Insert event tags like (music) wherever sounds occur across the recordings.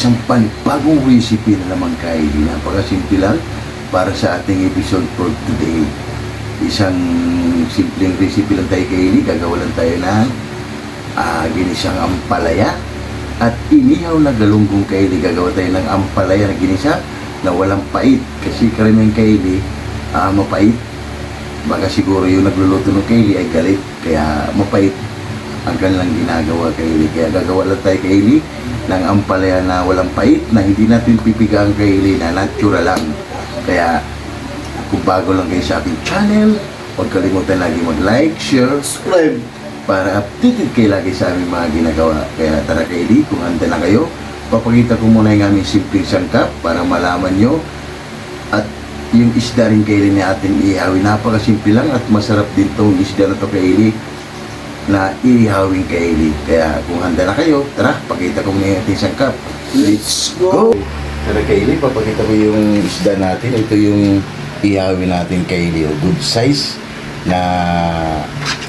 isang panibagong recipe na naman kaili. Napakasimple lang para sa ating episode for today. Isang simpleng recipe lang tayo kaili. Gagawa lang tayo ng ah, ginisang ampalaya at inihaw na galunggong kaili. Gagawa tayo ng ampalaya na ginisa na walang pait. Kasi karamihan kaili, ah, mapait. Baka siguro yung nagluluto ng kaili ay galit. Kaya mapait ang kanilang ginagawa kaili. Kaya gagawa lang tayo kaili ng ampalaya na walang pait na hindi natin pipigang kaili na natural lang. Kaya kung bago lang kayo sa aking channel, huwag kalimutan lagi mag-like, share, subscribe para updated kayo lagi sa aming mga ginagawa. Kaya tara kaili, kung handa na kayo, papakita ko muna yung aming simpleng sangkap para malaman nyo at yung isda rin kaili ni ating ihawin. Napakasimple lang at masarap din tong isda na to kaili na ihawin kaili. Kaya kung handa na kayo, tara, pakita ko muna yung ating sangkap. Let's go! Tara kaili, papakita ko yung isda natin. Ito yung ihawin natin kaili. O, Good size na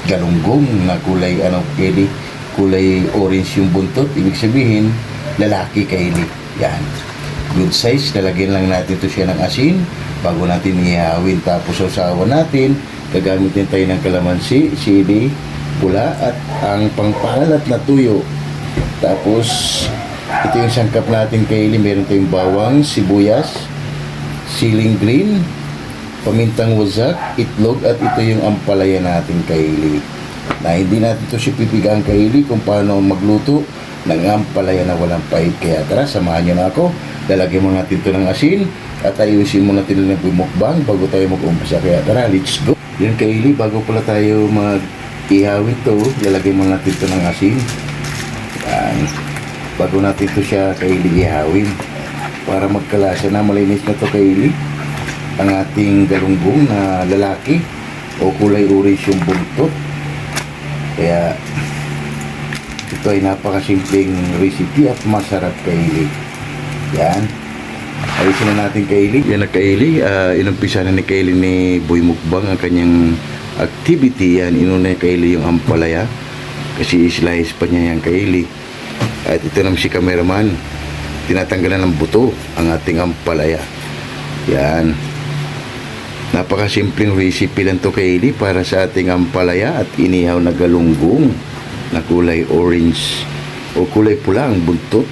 galunggong na kulay ano kaili kulay orange yung buntot ibig sabihin lalaki kaili yan good size lalagyan lang natin to siya ng asin bago natin ihawin tapos usawa natin gagamitin tayo ng kalamansi sili pula at ang pangpahalat na tuyo tapos ito yung sangkap natin kaili meron tayong bawang sibuyas siling green pamintang wazak, itlog at ito yung ampalaya natin kaili. Na hindi natin ito siya pipigang kaili kung paano magluto ng ampalaya na walang pahit. Kaya tara, samahan niyo na ako. Lalagyan mo natin ito ng asin at ayusin muna natin ng bumukbang bago tayo mag-umpisa. Kaya tara, let's go. Yan kaili, bago pala tayo mag-ihawin ito, lalagyan mo natin ito ng asin. Yan. Bago natin ito siya kaili ihawin para magkalasa na malinis na ito kaili ang ating galunggong na lalaki o kulay orange yung buntot. Kaya ito ay napakasimpleng recipe at masarap kaili. Yan. Ayusin na natin kaili. Yan na kaili. Uh, inumpisa na ni kaili ni Boy Mukbang ang kanyang activity. Yan. Inuna ni kaili yung ampalaya. Kasi islice pa niya yan kaili. At ito naman si cameraman. Tinatanggalan ng buto ang ating ampalaya. Yan. Napakasimpleng recipe lang to kaili para sa ating ampalaya at inihaw na galunggong na kulay orange o kulay pula ang buntot.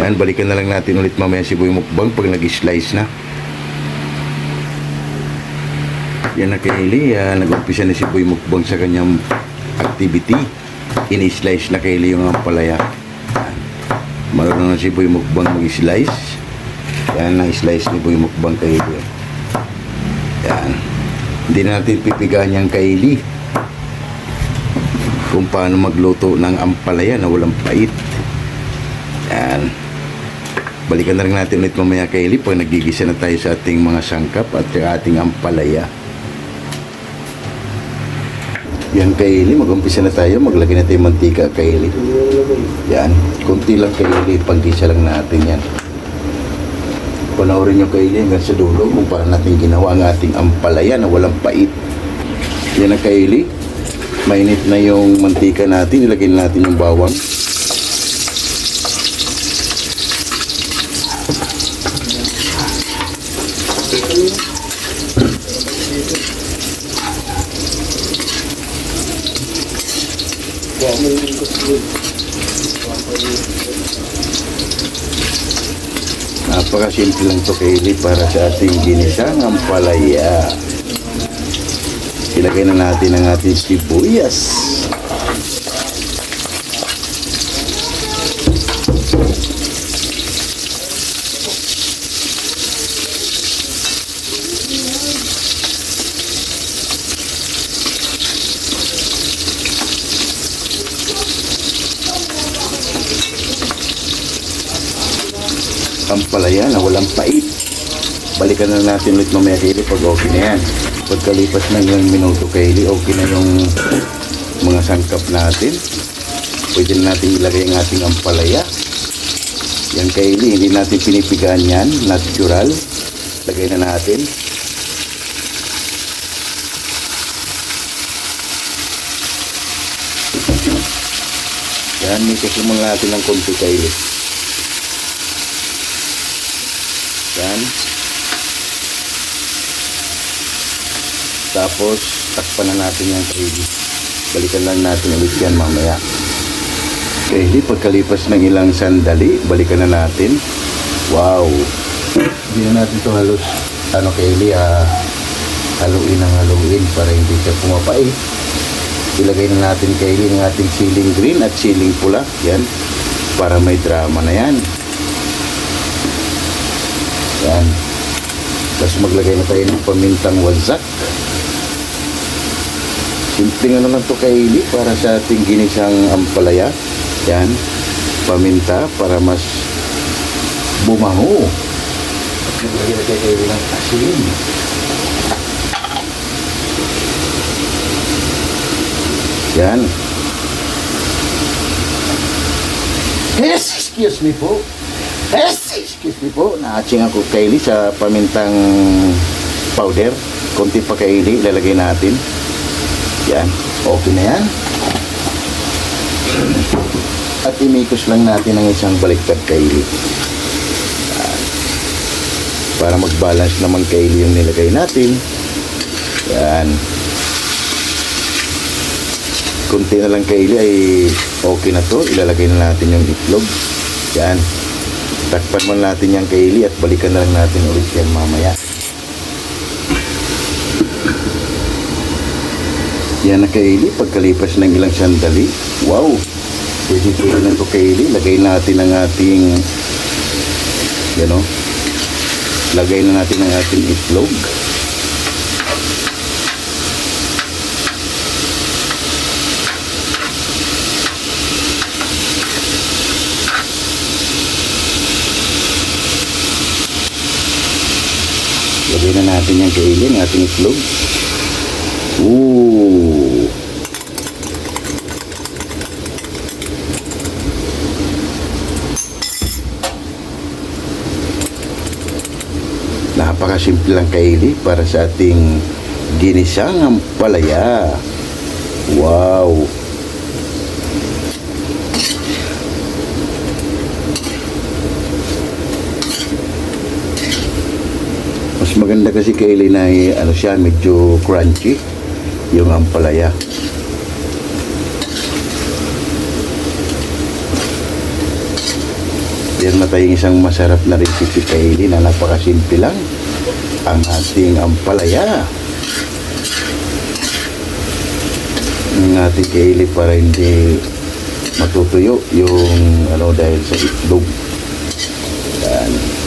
Yan, balikan na lang natin ulit mamaya si Boy Mukbang pag nag-slice na. Yan na kaili, uh, nag-umpisa na si Boy Mukbang sa kanyang activity. Ini-slice na kaili yung ampalaya. Yan. Marunong na si Boy Mukbang mag-slice. Yan na slice ni Boy Mukbang kaili. Yan. Hindi na natin pipigahan yung kaili. Kung paano magluto ng ampalaya na walang pait. Yan. Balikan na rin natin ulit mamaya kaili pag nagigisa na tayo sa ating mga sangkap at sa ating ampalaya. Yan kaili, mag-umpisa na tayo. Maglagay na tayo mantika kaili. Yan. Kunti lang kaili, pag-gisa lang natin yan panoorin nyo kaili hanggang sa dulo kung paano natin ginawa ang ating ampalaya na walang pait. Yan ang kaili. Mainit na yung mantika natin. Ilagay natin yung bawang. Napakasimple lang to kaili para sa ating ginisang ampalaya. Ilagay na natin ang ating sibuyas. ampalaya na walang pait. Balikan na natin ulit mamaya kaili pag okay na yan. Pagkalipas ng ilang minuto kaili, okay na yung mga sangkap natin. Pwede na natin ilagay ang ating ampalaya. Yan kaili, hindi natin pinipigaan yan, natural. Lagay na natin. Yan, mixin muna natin ng konti kaili. Yan. Tapos, takpan na natin yan kaili. Balikan lang natin ulit yan mamaya. Kaili, pagkalipas ng ilang sandali, balikan na natin. Wow! Hindi na natin to halos, ano kaili, ah, haluin ng haluin para hindi siya pumapait. Ilagay na natin kaili ng ating siling green at siling pula. Yan. Para may drama na yan. Yan. Tapos maglagay na tayo ng pamintang wazak. Simpleng ano lang to kaili para sa ating ginisang ampalaya. Yan. Paminta para mas bumaho. Maglagay na tayo kaili ng asin. Yan. Yes, excuse me po. Yes, excuse me po. Naaching ako kaili sa pamintang powder. Konti pa kaili, ilalagay natin. Yan. Okay na yan. At imikos lang natin ang isang baliktad kaili. Yan. Para mag-balance naman kaili yung nilagay natin. Yan konti na lang kaili ay okay na to. Ilalagay na natin yung itlog. Yan. Takpan mo natin yung kaili at balikan na lang natin ulit yan mamaya. Yan na kaili. Pagkalipas ng ilang sandali. Wow! Pwede pwede na to kaili. Lagay natin ang ating yan o. Lagay na natin ang ating itlog. Lagay na natin yung kaili, ang ating itlog. Ooh! Napakasimple lang kaili para sa ating ginisang ampalaya. Wow! Mas maganda kasi kay Eileen ay ano siya, medyo crunchy yung ampalaya. Yan na tayong isang masarap na recipe Eileen na napakasimple lang ang ating ampalaya. Ang ating Eileen para hindi matutuyo yung ano dahil sa itlog. Yan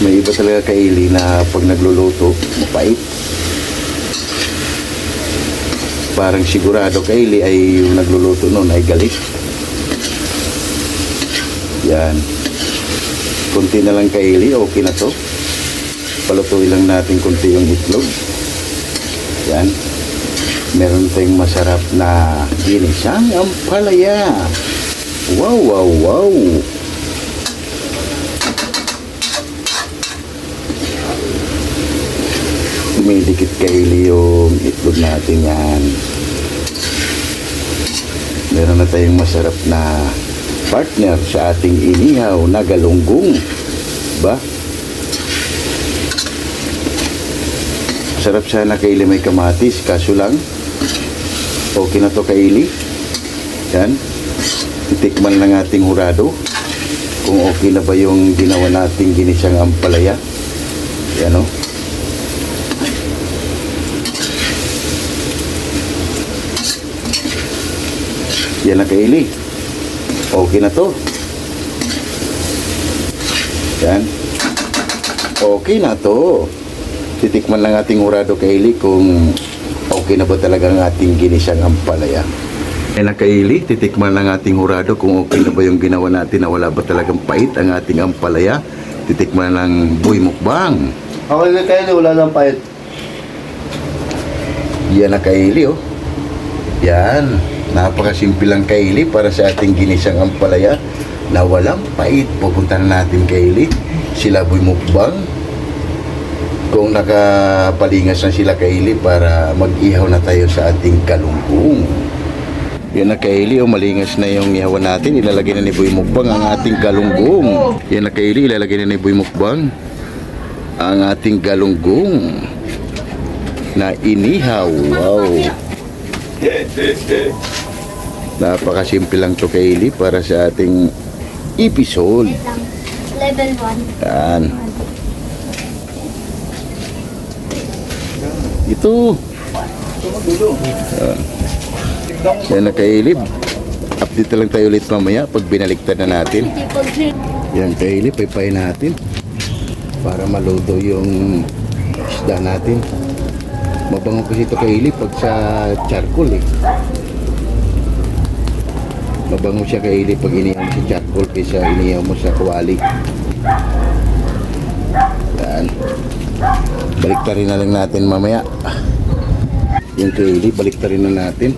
may iba talaga kaili na pag nagluluto, mapait. Parang sigurado kaili ay yung nagluluto noon ay galit. Yan. Kunti na lang kaili, okay na to. Palutuin lang natin kunti yung itlog. Yan. Meron tayong masarap na ginisang ampalaya. Wow, wow, wow. Dumidikit kaili yung itlog natin yan. Meron na tayong masarap na partner sa ating inihaw na galunggong. Ba? Sarap sana kaili may kamatis, kaso lang, okay na to kaili. Yan. Itikman lang ating hurado kung okay na ba yung ginawa nating ginisang ampalaya. Yan o. Yan na kaili. Okay na to. Yan. Okay na to. Titikman lang ating hurado kaili kung okay na ba talaga ang ating ginisang ampalaya. Yan na kaili. Titikman lang ating hurado kung okay na ba yung ginawa natin na wala ba talagang pait ang ating ampalaya. Titikman lang buy mukbang. Ako na kayo, wala nang pahit. Yan na kaili oh. Yan. Napakasimple lang kaili para sa ating ginisang ampalaya na walang pait. Pupunta na natin kaili. Sila mukbang. Kung nakapalingas na sila kaili para mag-ihaw na tayo sa ating kalungkong. Yan na kaili, oh, malingas na yung ihawan natin. Ilalagay na ni Boy Mukbang ang ating galunggong. Yan na kaili, ilalagay na ni Boy Mukbang ang ating galunggong na inihaw. Wow! (laughs) Napakasimple lang to kaili para sa ating episode. Level 1. Yan. Ito. Yan. Yan na kailib. Update lang tayo ulit mamaya pag binaliktad na natin. Yan kailib, paypay natin. Para maluto yung isda natin. Mabango kasi ito kailib pag sa charcoal eh. Mabango siya kailib pag inihaw mo sa charcoal kaysa inihaw mo sa kawali. Yan. Baliktarin na lang natin mamaya. Yung kaili, baliktarin na natin.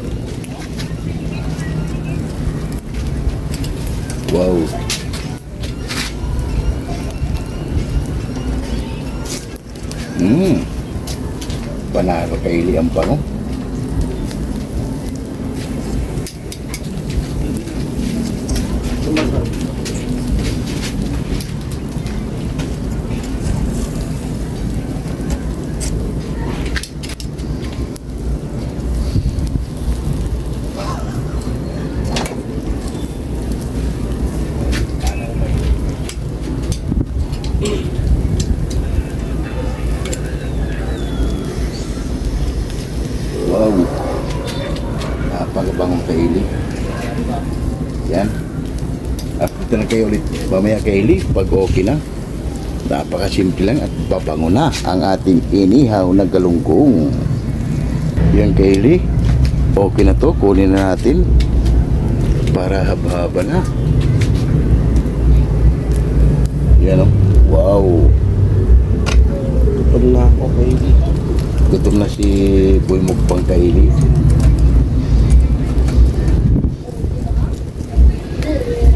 Wow. Hmm. Panalo kaili ang bango. Wow. Napakabangong kaili. Yan. Update na kayo ulit mamaya kaili pag okay na. Napakasimple lang at babango na ang ating inihaw na galunggong. Yan kaili. Okay na to. Kunin na natin para haba-haba na. Yan o. Wow. Wala ako kaili. Gutom na si Boy Mukbang kaili. Wow. Ano ito? Bait pa siya sa'yo. Ko kasi, konti lang. Mabibig ko na si San Pedro. Init ng kaili. Siya, konti lang. Natin. Mabibig na rin siya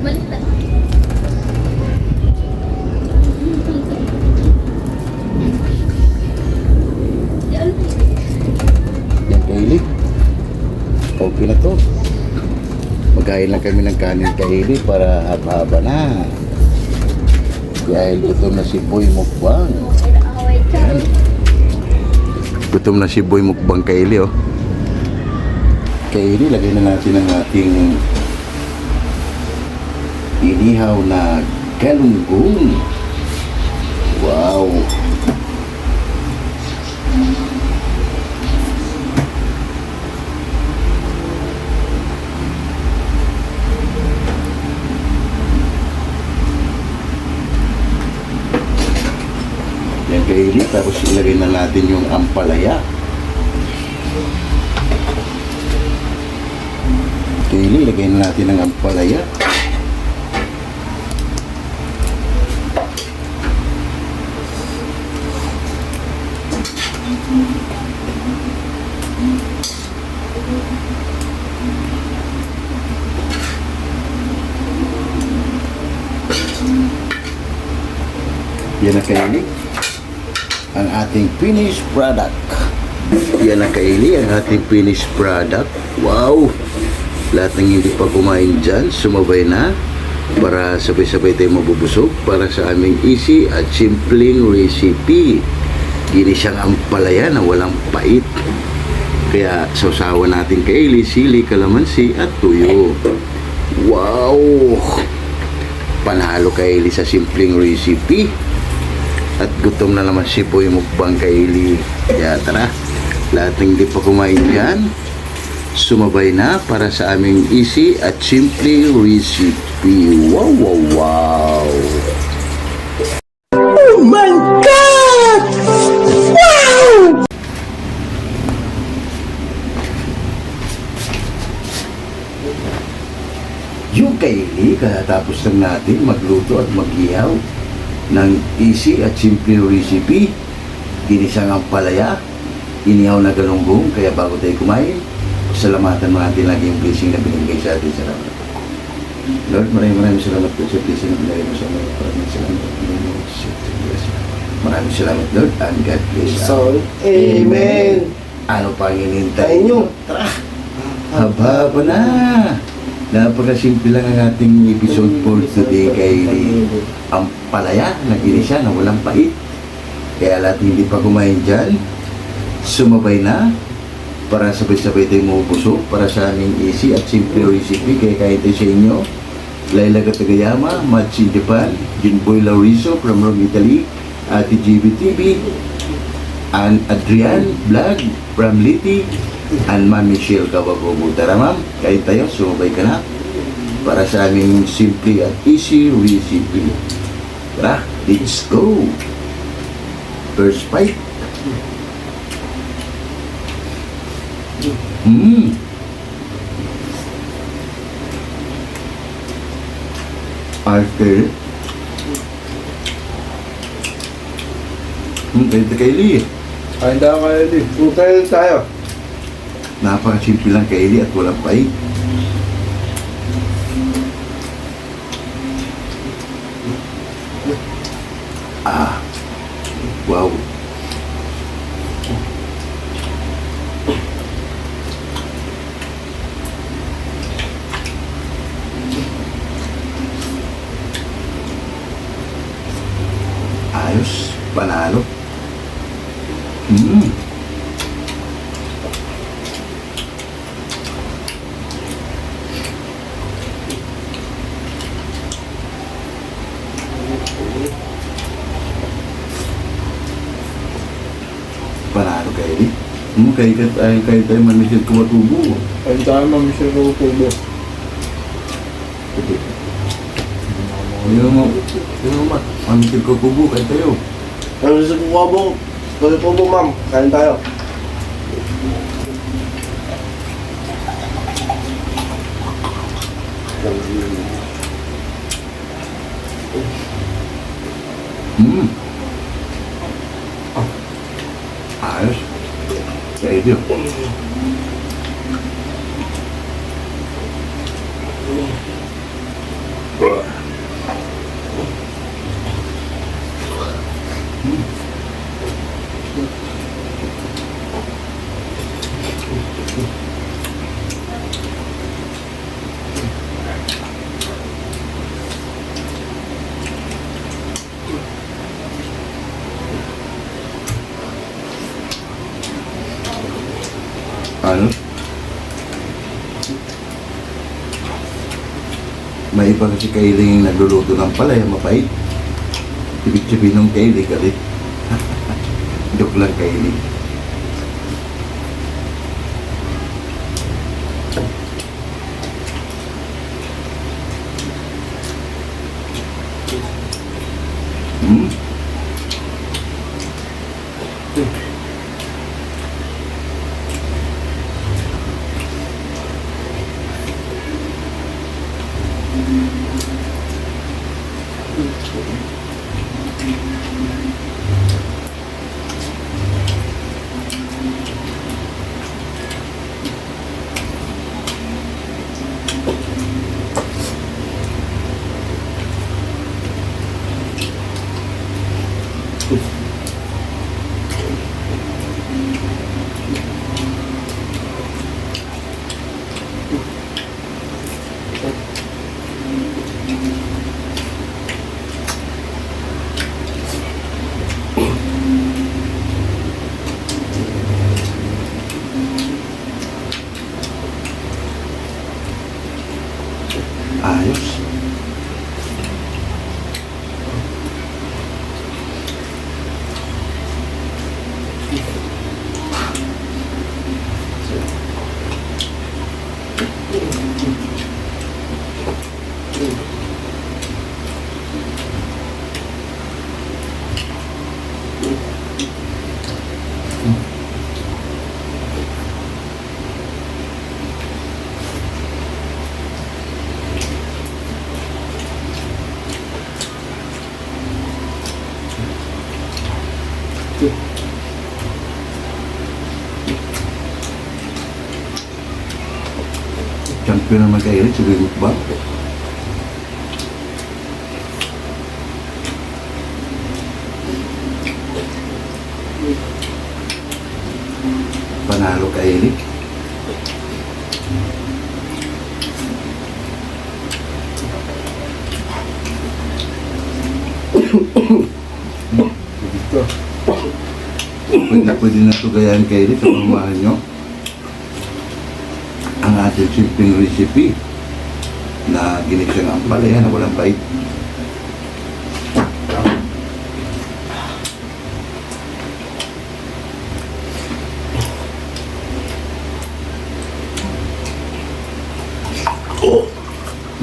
Yan. Yan kaili. Okay na to. Maghain lang kami ng kanin kaili para haba-haba na. Dahil gutom na si Boy Mukbang. Ka. Gutom na si Boy Mukbang kaili oh. Kaili, lagay na natin ang ating inihaw na galunggong. Wow! Yan kaili, tapos ilagay na natin yung ampalaya. Kaili, ilagay na natin ang ampalaya. Yan na kaili. Ang ating finished product. Yan na kaili, ang ating finished product. Wow! Lahat ng hindi pa kumain dyan, sumabay na para sabay-sabay tayo mabubusog para sa aming easy at simpleng recipe. Ginisang ampalaya na walang pait. Kaya sausawan natin kaili, sili, kalamansi at tuyo. Wow! Panalo kaili sa simpleng recipe. At gutom na naman si Boy Mukbang kaili. Kaya tara, lahat ng hindi pa kumain dyan, sumabay na para sa aming easy at simple recipe. Wow, wow, wow! Kaili, katapos lang natin magluto at mag-ihaw ng easy at simple recipe. Ginisang ang palaya, inihaw na galunggong, kaya bago tayo kumain, salamatan mo natin lagi yung blessing na binigay sa atin sa Lord. Lord, maraming maraming salamat po sa blessing na binigay mo sa mga maraming salamat. Maraming salamat, Lord, and God bless us. So, Amen. Ano pang inintay nyo. Tara! Haba-haba na! Napakasimple lang ang ating episode for today kay ang palaya na ginisa na walang pait. Kaya lahat hindi pa kumain dyan, sumabay na para sabay-sabay tayo mabusog para sa aming easy at simple recipe kaya kahit sa inyo. Laila Katagayama, Matsi Japan, Jinboy Laurizo from Rome, Italy, Ate GB TV, and Adrian Vlog from Liti, and Ma'am Michelle Kawagobo. Tara ma'am, kahit tayo, sumabay ka na para sa aming simple at easy recipe. Tara, let's go! First bite. Mmm! After Hmm, ganito kay Lee. Ay, hindi ako kaya din. Kung tayo tayo. Napakasimple lang kay Lee at walang pait. Ah, wow. Ayos, panalo. Mm. Panalo kay Lee. Hmm, kay kay ay kay tayo manisid ko matubo. Ay, tayo mamisyon ko po Yung mo, yung mo, manisid ko tubo kay tayo. Sa kuwabo? Pwede po po, ma'am. Kain tayo. Hmm. Kay Lee. Ano? May iba kasi kailing nagluluto ng palaya, mapait. Ibig sabihin ng kailing, galit. (laughs) Joke lang kailing. Rin, sabi mo ba? Panalo ka, Eric. Pwede na pwede na ito gayahin kay Eric sa pamamahan nyo. Ating simpleng recipe na ginisang ang palaya na walang bait.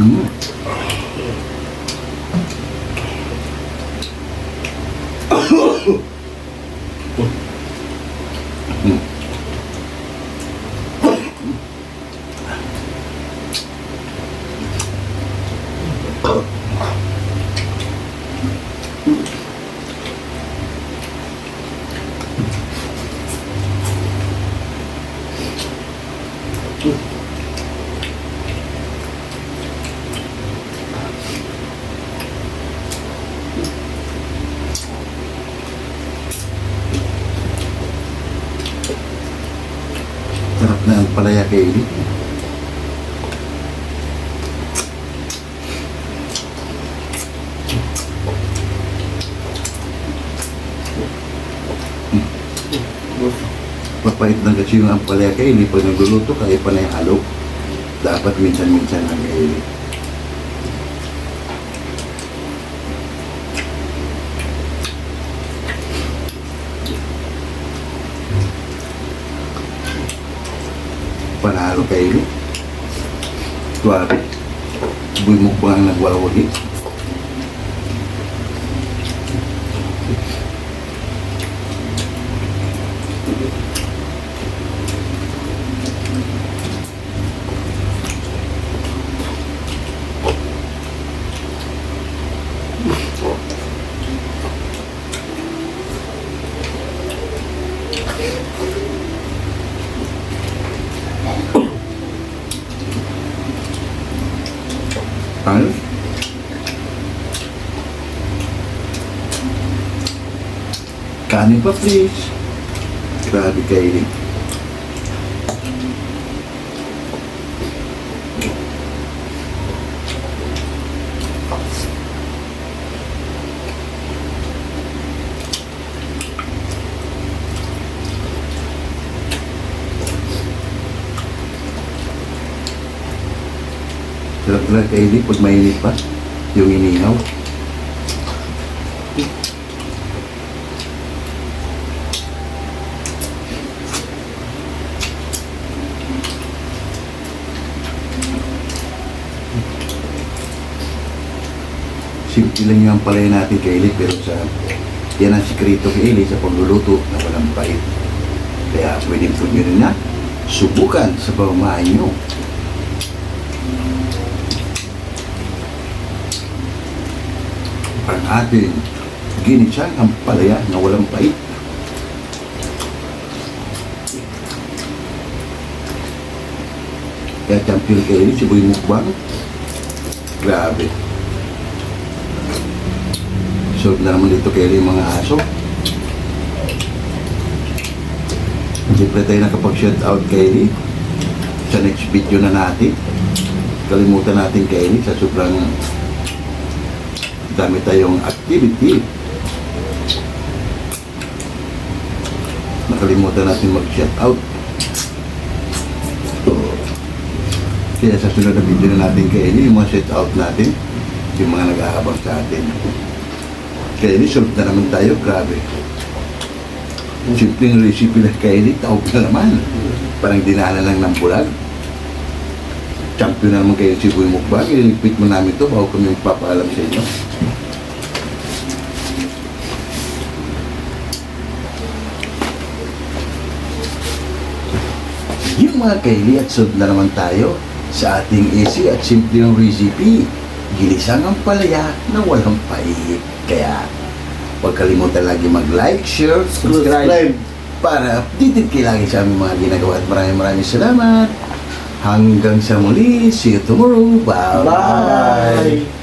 Mm. Sarap na ang palaya kay Eric. Papait ng kasi yung ang palaya kay Eric. Pag nagluluto, kaya pa na yung halo. Dapat minsan-minsan lang kay Panalo kay Eric. Tuwabi. Buhay mo pa ang nagwalawali. Ayos. Kanin pa, please. Grabe kay Eric. Sarap kay Eric pag mainit pa. Yung inihaw. Simple lang yung palaya natin kay Eli, pero sa yan ang sikreto kay Eli sa pagluluto na walang bait. Kaya pwedeng po nyo rin na subukan sa pamamahay nyo. Ang ating ginisang ang palaya na walang bait. Kaya champion kay Eli, si Boy Mukbang. Grabe. Solve na naman dito kay Eli yung mga aso. Siyempre tayo nakapag-shout out kay sa next video na natin. Kalimutan natin kay sa sobrang dami tayong activity. Nakalimutan natin mag-shout out. Kaya sa sunod na video na natin kay Eli, yung mga shout out natin, yung mga nag-aabang sa atin. Eli, solve na naman tayo, grabe. Simpleng recipe na Eli, tawag na naman. Parang dinala lang ng bulag. Champion na naman kayo si Boy Mukbang. Ililigpit mo namin ito bago kami magpapaalam sa inyo. Yung mga kaili at sud na naman tayo sa ating easy at simpleng recipe. Gilisang ang palaya na walang pait. Kaya, Huwag kalimutan lagi mag-like, share, subscribe Subscribe. para updated kayo lagi sa aming mga ginagawa. At maraming maraming salamat. Hanggang sa muli. See you tomorrow. Bye-bye. Bye!